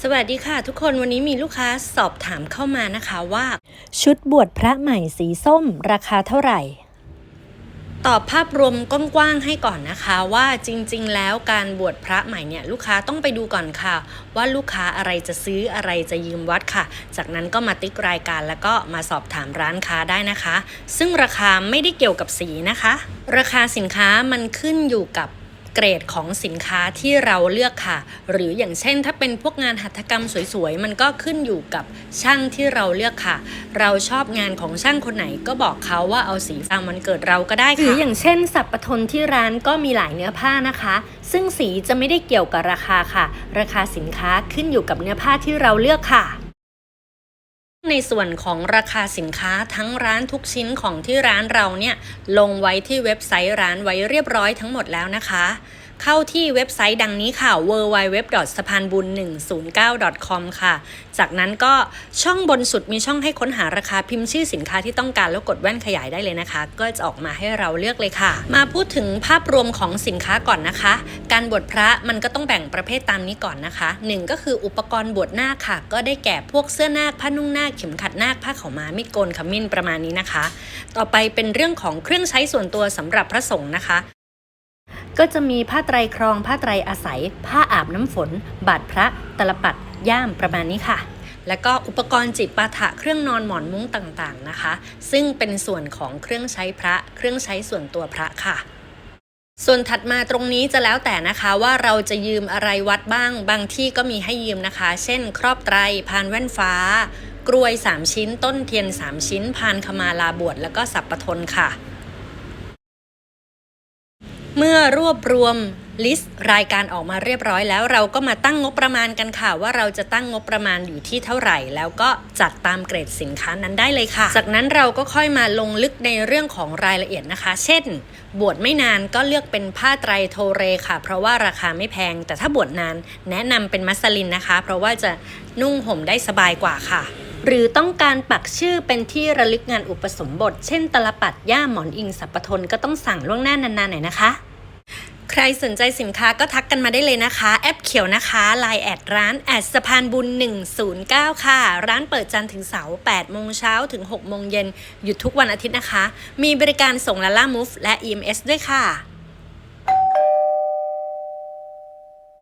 สวัสดีค่ะทุกคนวันนี้มีลูกค้าสอบถามเข้ามานะคะว่า ชุดบวชพระใหม่สีส้มราคาเท่าไหร่ ตอบภาพรวมกว้างๆให้ก่อนนะคะว่าจริงๆ แล้วการบวชพระใหม่เนี่ยลูกค้าต้องไปดูก่อนค่ะ ว่าลูกค้าอะไรจะซื้ออะไรจะยืมวัดค่ะ จากนั้นก็มาติ๊กรายการแล้วก็มาสอบถามร้านค้าได้นะคะ ซึ่งราคาไม่ได้เกี่ยวกับสีนะคะ ราคาสินค้ามันขึ้นอยู่กับ เกรดของสินค้าที่เราเลือกค่ะ หรืออย่างเช่น ถ้าเป็นพวกงานหัตถกรรมสวยๆ มันก็ขึ้นอยู่กับช่างที่เราเลือกค่ะ เราชอบงานของช่างคนไหนก็บอกเขาว่าเอาสีตามวันเกิดเราก็ได้ค่ะ หรืออย่างเช่น สับปะทนที่ร้านก็มีหลายเนื้อผ้านะคะ ซึ่งสีจะไม่ได้เกี่ยวกับราคาค่ะ ราคาสินค้าขึ้นอยู่กับเนื้อผ้าที่เราเลือกค่ะ ในส่วนของราคาสินค้าทั้งร้านทุกชิ้นของที่ร้านเราเนี่ยลงไว้ที่เว็บไซต์ร้านไว้เรียบร้อยทั้งหมดแล้วนะคะ เข้าที่เว็บไซต์ดังนี้ค่ะ w w w s a p a n b u n 1 0 9 com ค่ะ จากนั้นก็ช่องบนสุดมีช่องให้ค้นหาราคาพิมพ์ชื่อสินค้าที่ต้องการแล้วกดแว่นขยายได้เลยนะคะ ก็จะออกมาให้เราเลือกเลยค่ะ มาพูดถึงภาพรวมของสินค้าก่อนนะคะ การบวชพระมันก็ต้องแบ่งประเภทตามนี้ก่อนนะคะหนึ่งก็คืออุปกรณ์บวชนาคค่ะ ก็ได้แก่พวกเสื้อนาคผ้านุ่งนาคเข็มขัดนาคผ้าขาวม้ามีดโกนขมิ้นประมาณนี้นะคะ ต่อไปเป็นเรื่องของเครื่องใช้ส่วนตัวสำหรับพระสงฆ์นะคะ ก็จะมีผ้าไตรครองผ้าไตรอาศัย ผ้าอาบน้ำฝน บาดพระ ตลปัด ย่ามประมาณนี้ค่ะ แล้วก็อุปกรณ์จิปาถะเครื่องนอนหมอนมุ้งต่างๆนะคะ ซึ่งเป็นส่วนของเครื่องใช้พระ เครื่องใช้ส่วนตัวพระค่ะส่วนถัดมาตรงนี้จะแล้วแต่นะคะว่าเราจะยืมอะไรวัดบ้าง บางที่ก็มีให้ยืมนะคะ เช่น ครอบไตร พานแว่นฟ้า กรวย 3 ชิ้น ต้นเทียน 3 ชิ้น พานขมาลาบวชแล้วก็สับปะทนค่ะ เมื่อรวบรวมลิสต์รายการออกมาเรียบร้อยแล้ว เราก็มาตั้งงบประมาณกันค่ะ ว่าเราจะตั้งงบประมาณอยู่ที่เท่าไหร่ แล้วก็จัดตามเกรดสินค้านั้นได้เลยค่ะ จากนั้นเราก็ค่อยมาลงลึกในเรื่องของรายละเอียดนะคะ เช่น บวชไม่นานก็เลือกเป็นผ้าไตรโทเรค่ะ เพราะว่าราคาไม่แพง แต่ถ้าบวชนานแนะนำเป็นมัสลินนะคะ เพราะว่าจะนุ่งห่มได้สบายกว่าค่ะ หรือต้องการปักชื่อเป็นที่ระลึกงานอุปสมบท เช่นตลปัดย่าหมอนอิงสัปทนก็ต้องสั่งล่วงหน้านานๆหน่อยนะคะ ใครสนใจสินค้าก็ทักกันมาได้เลยนะคะ แอปเขียวนะคะ Line แอดร้านแอดสะพานบุญ 109 ค่ะ ร้านเปิดจันทร์ถึงเสาร์8โมงเช้าถึง6โมงเย็นหยุดทุกวันอาทิตย์นะคะ มีบริการส่งลาล่ามูฟและ EMS ด้วยค่ะ